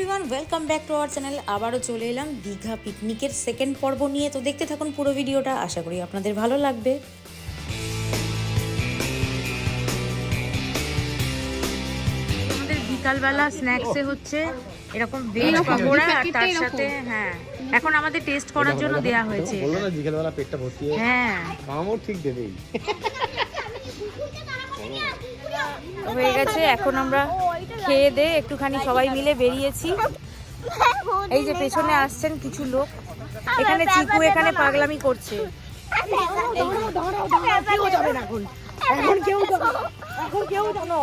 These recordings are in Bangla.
Everyone welcome back to our channel আবারও চলে এলাম দীঘা পিকনিকের সেকেন্ড পর্ব নিয়ে। তো দেখতে থাকুন পুরো ভিডিওটা আশা করি আপনাদের ভালো লাগবে। আমাদের বিকালবেলা স্ন্যাক্সে হচ্ছে এরকম ভেজ পাকোড়া আর তার সাথে হ্যাঁ এখন আমাদের টেস্ট করার জন্য দেয়া হয়েছে। বলল না বিকেলবেলা পেটটা ভর্তি হয়ে। হ্যাঁ। মামাও ঠিক দেবেই। হয়ে গেছে এখন আমরা খেয়ে দে একটুখানি সবাই মিলে বেরিয়েছি। এই যে পেছনে আসছেন কিছু লোক। এখানে চিকু এখানে পাগলামি করছে।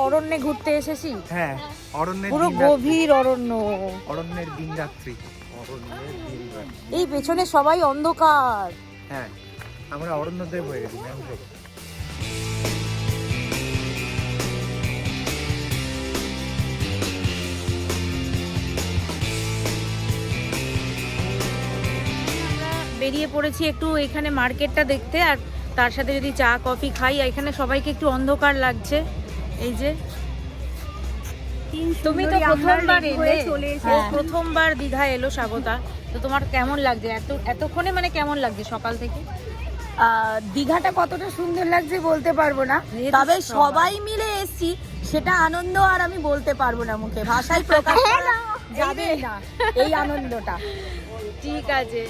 অরণ্যে ঘুরতে এসেছি? হ্যাঁ অরণ্যের পুরো গভীর অরণ্য। অরণ্যের অরণ্যের দিন রাত্রি এই পেছনে সবাই অন্ধকার। হ্যাঁ আমরা অরণ্যদেব হয়ে গেছি বেরিয়ে পড়েছি একটু এখানে মার্কেটটা দেখতে আর তার সাথে যদি চা কফি খাই এখানে সবাইকে একটু অন্ধকার লাগছে। এই যে তুমি তো প্রথমবার এলে। ও প্রথমবার দীঘা এলো স্বাগতা তো তোমার কেমন লাগছে? এত এতক্ষণে মানে কেমন লাগছে সকাল থেকে? দীঘাটা কতটা সুন্দর লাগছে বলতে পারব না। তবে সবাই- সবাই মিলে এসছি সেটা আনন্দ আর আমি বলতে পারব না মুখে। ভাষায় প্রকাশ যাবে না এই আনন্দটা। ঠিক আছে।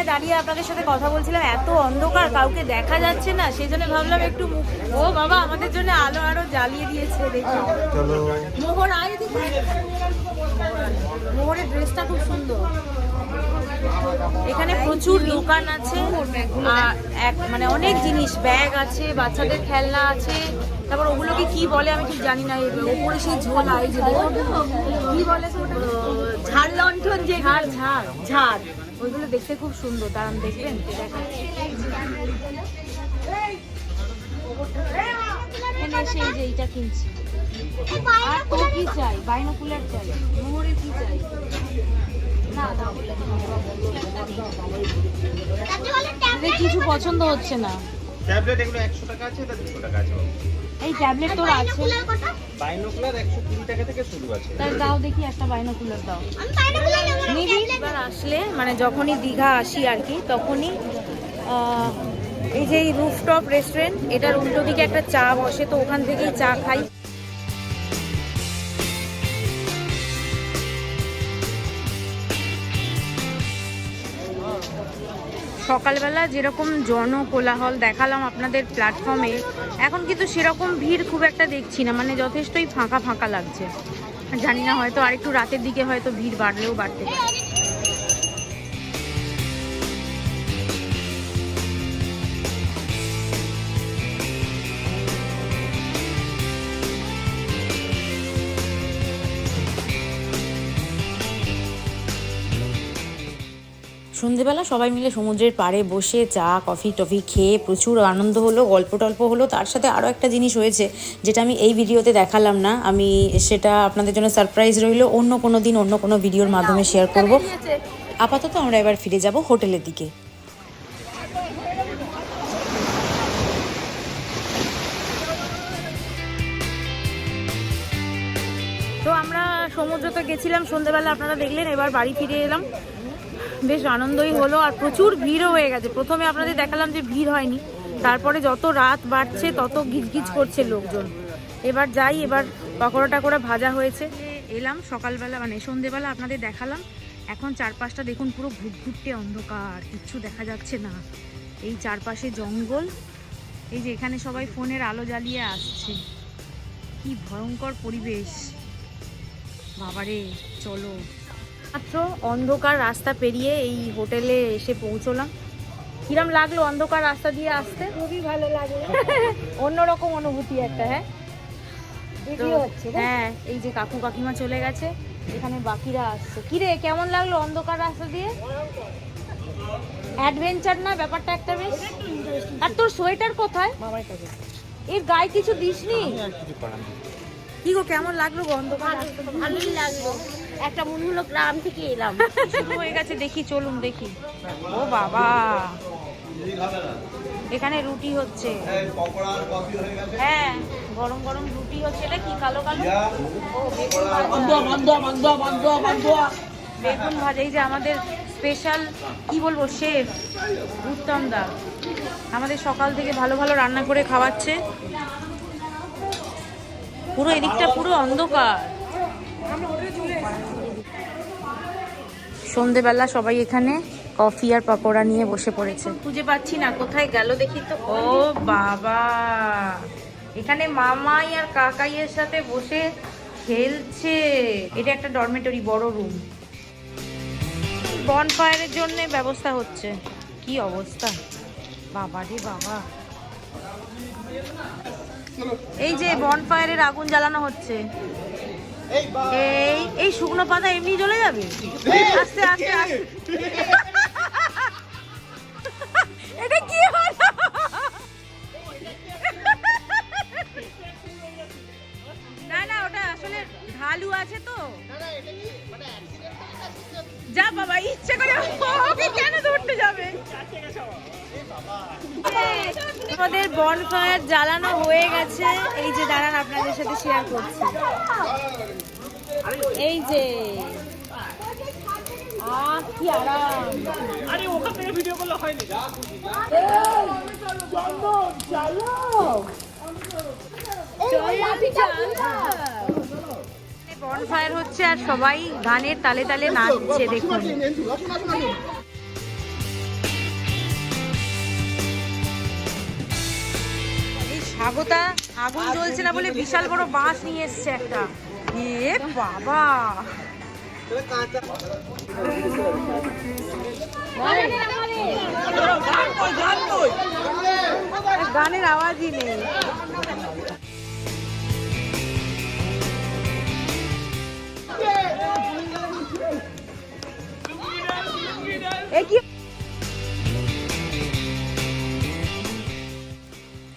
যেখানে দাঁড়িয়ে আপনাদের সাথে কথা বলছিলাম এত অন্ধকার কাউকে দেখা যাচ্ছে না সেই জন্য ভাবলাম একটু ও বাবা আমাদের জন্য আলো আরও জ্বালিয়ে দিয়েছে দেখি মোহর আয় দেখি মোহরের ড্রেসটা খুব সুন্দর। এখানে প্রচুর দোকান আছে। এক মানে অনেক জিনিস ব্যাগ আছে বাচ্চাদের খেলনা আছে। তারপর ওগুলোকে কি বলে আমি ঠিক জানি না ওপরে সেই ঝোলা দেখুন। কি বলে ঝাড় লণ্ঠন যে ঝাড় ঝাড়। ঝাড় ওইগুলো দেখতে খুব সুন্দর দাঁড়ান দেখবেন? এখানে এসে এই যে এইটা কিনছি। আর তো কি চাই বাইনোকুলার চাই মোহরের কি চাই? কিছু পছন্দ হচ্ছে না। ট্যাবলেট এগুলো একশো টাকা আছে এটা দুশো টাকা আছে। এই ট্যাবলেট তোর আছে? বাইনোকুলার একশো কুড়ি টাকা থেকে শুরু আছে। তার দাও দেখি একটা বাইনোকুলার দাও। নিবি এবার আসলে মানে যখনই দীঘা আসি আর কি তখনই এই যে এই রুফটপ রেস্টুরেন্ট এটার উল্টো দিকে একটা চা বসে তো ওখান থেকেই চা খাই। সকালবেলা যেরকম জনকোলাহল দেখালাম আপনাদের প্ল্যাটফর্মে এখন কিন্তু সেরকম ভিড় খুব একটা দেখছি না মানে যথেষ্টই ফাঁকা ফাঁকা লাগছে। জানি না হয়তো আরেকটু রাতের দিকে হয়তো ভিড় বাড়লেও বাড়তে পারে। সন্ধেবেলা সবাই মিলে সমুদ্রের পাড়ে বসে চা, কফি টফি খেয়ে প্রচুর আনন্দ হলো, গল্প টল্প হলো। তার সাথে আরও একটা জিনিস হয়েছে, যেটা আমি এই ভিডিওতে দেখালাম না। আমি সেটা আপনাদের জন্য সারপ্রাইজ রইল। অন্য কোনো দিন অন্য কোনো ভিডিওর মাধ্যমে শেয়ার করব। আপাতত আমরা এবার ফিরে যাব হোটেলের দিকে। তো আমরা সমুদ্রতে গেছিলাম সন্ধেবেলা, আপনারা দেখলেন, এবার বাড়ি ফিরে এলাম। বেশ আনন্দই হলো আর প্রচুর ভিড়ও হয়ে গেছে। প্রথমে আপনাদের দেখালাম যে ভিড় হয়নি, তারপরে যত রাত বাড়ছে তত গিজগিজ করছে লোকজন। এবার যাই, এবার পকোড়া টাকোড়া ভাজা হয়েছে। এলাম সকালবেলা মানে সন্ধেবেলা আপনাদের দেখালাম। এখন চারপাশটা দেখুন পুরো ঘুটঘুটে অন্ধকার, কিচ্ছু দেখা যাচ্ছে না। এই চারপাশে জঙ্গল। এই যে এখানে সবাই ফোনের আলো জ্বালিয়ে আসছে। কি ভয়ঙ্কর পরিবেশ। বাবারে, চলো। মাত্র অন্ধকার রাস্তা পেরিয়ে এই হোটেলে এসে পৌঁছলাম। কিরম লাগল অন্ধকার রাস্তা দিয়ে আসতে? খুবই ভালো লাগে অন্যরকম অনুভূতি একটা হ্যাঁ? হ্যাঁ এই যে কাকু কাকিমা চলে গেছে এখানে বাকিরা আসছে। কিরে কেমন লাগল অন্ধকার রাস্তা দিয়ে? অ্যাডভেঞ্চার না ব্যাপারটা একটা বেশ? আর তোর সোয়েটার কোথায়? মামার কাছে। এর গায়ে কিছু দিসনি? কি গো কেমন লাগল গো অন্ধকার রাস্তা ভালোই লাগল। একটা মনে হলো গ্রাম থেকে এলাম। শুরু হয়ে গেছে, দেখি, চলুন দেখি। ও বাবা। এখানে রুটি হচ্ছে। হ্যাঁ গরম গরম রুটি হচ্ছে। এটা কি, কালো কালো? ও, বেগুন ভাজা। এই যে আমাদের স্পেশাল কি বলব শেফ উত্তম দা। আমাদের সকাল থেকে ভালো ভালো রান্না করে খাওয়াচ্ছে। পুরো এদিকটা পুরো অন্ধকার। সন্ধেবেলা সবাই এখানে কফি আর পাকোড়া নিয়ে বসে পড়েছে। খুঁজে পাচ্ছি না, কোথায় গেল দেখি তো। ও বাবা! এখানে মামাই আর কাকাইয়ের সাথে বসে খেলছে। এটা একটা ডরমেটরি বড় রুম বন ফায়ারের জন্য ব্যবস্থা হচ্ছে। কি অবস্থা? বাবা রে বাবা! এই যে বন ফায়ারের আগুন জ্বালানো হচ্ছে। এই এই শুকনো পাতা এমনি জ্বলে যাবে? আস্তে আস্তে আস্তে। এটা কি? বনফায়ার জ্বালানো হয়ে গেছে। এই যে দাঁড়ান আপনাদের সাথে শেয়ার করছি। এই যে। আহ কি আরাম। আরে ওখান থেকে ভিডিও করলে হয়নি বনফায়ার হচ্ছে আর সবাই গানের তালে তালে নাচছে দেখুন। স্বাগতা আগুন জ্বলছে না বলে বিশাল বড় বাঁশ নিয়ে এসছে একটা। এ বাবা। গানের আওয়াজই নেই। এ কি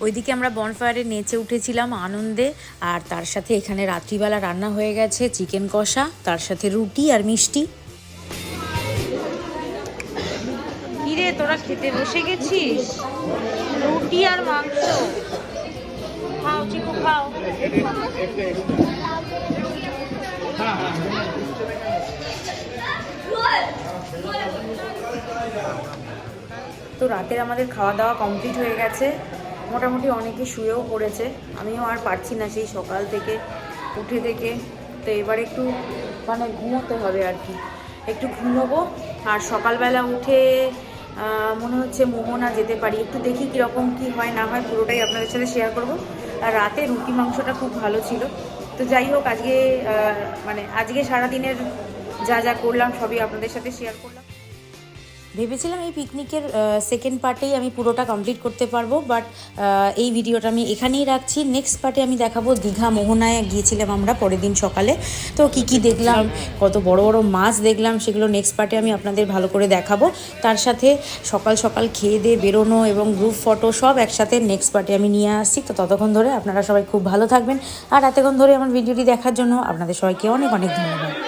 ওইদিকে আমরা বনফায়ারে নেচে উঠেছিলাম আনন্দে আর তার সাথে এখানে রাত্রিবেলা রান্না হয়ে গেছে চিকেন কষা তার সাথে রুটি আর মিষ্টি। কিরে তোরা খেতে বসে গেছিস? রুটি আর মাংস। খাও চিকু খাও। তো রাতের আমাদের খাওয়া দাওয়া কমপ্লিট হয়ে গেছে। মোটামুটি অনেকে শুয়েও পড়েছে। আমিও আর পারছি না সেই সকাল থেকে উঠে থেকে। তো এবার একটু মানে ঘুমোতে হবে আর কি। একটু ঘুমোবো। আর সকালবেলা উঠে মনে হচ্ছে মোহনা যেতে পারি। একটু দেখি কীরকম কি হয়, না হয় পুরোটাই আপনাদের সাথে শেয়ার করব। আর রাতে রুটি মাংসটা খুব ভালো ছিল। তো যাই হোক, আজকে মানে আজকে সারাদিনের যা যা করলাম সবই আপনাদের সাথে শেয়ার করলাম। ভেবেছিলাম এই পিকনিকের সেকেন্ড পার্টেই আমি পুরোটা কমপ্লিট করতে পারব বাট এই ভিডিওটা আমি এখানেই রাখছি। নেক্সট পার্টে আমি দেখাবো দীঘা মোহনায় গিয়েছিলাম আমরা পরের দিন সকালে। তো কি কি দেখলাম, কত বড় বড় মাছ দেখলাম, সেগুলো নেক্সট পার্টে আমি আপনাদের ভালো করে দেখাবো। তার সাথে সকাল সকাল খেয়ে দিয়ে বেরোনো এবং গ্রুপ ফটো সব একসাথে নেক্সট পার্টে আমি নিয়ে আসছি। তো ততক্ষণ ধরে আপনারা সবাই খুব ভালো থাকবেন। আর এতক্ষণ ধরে আমার ভিডিওটি দেখার জন্য আপনাদের সবাইকে অনেক অনেক ধন্যবাদ।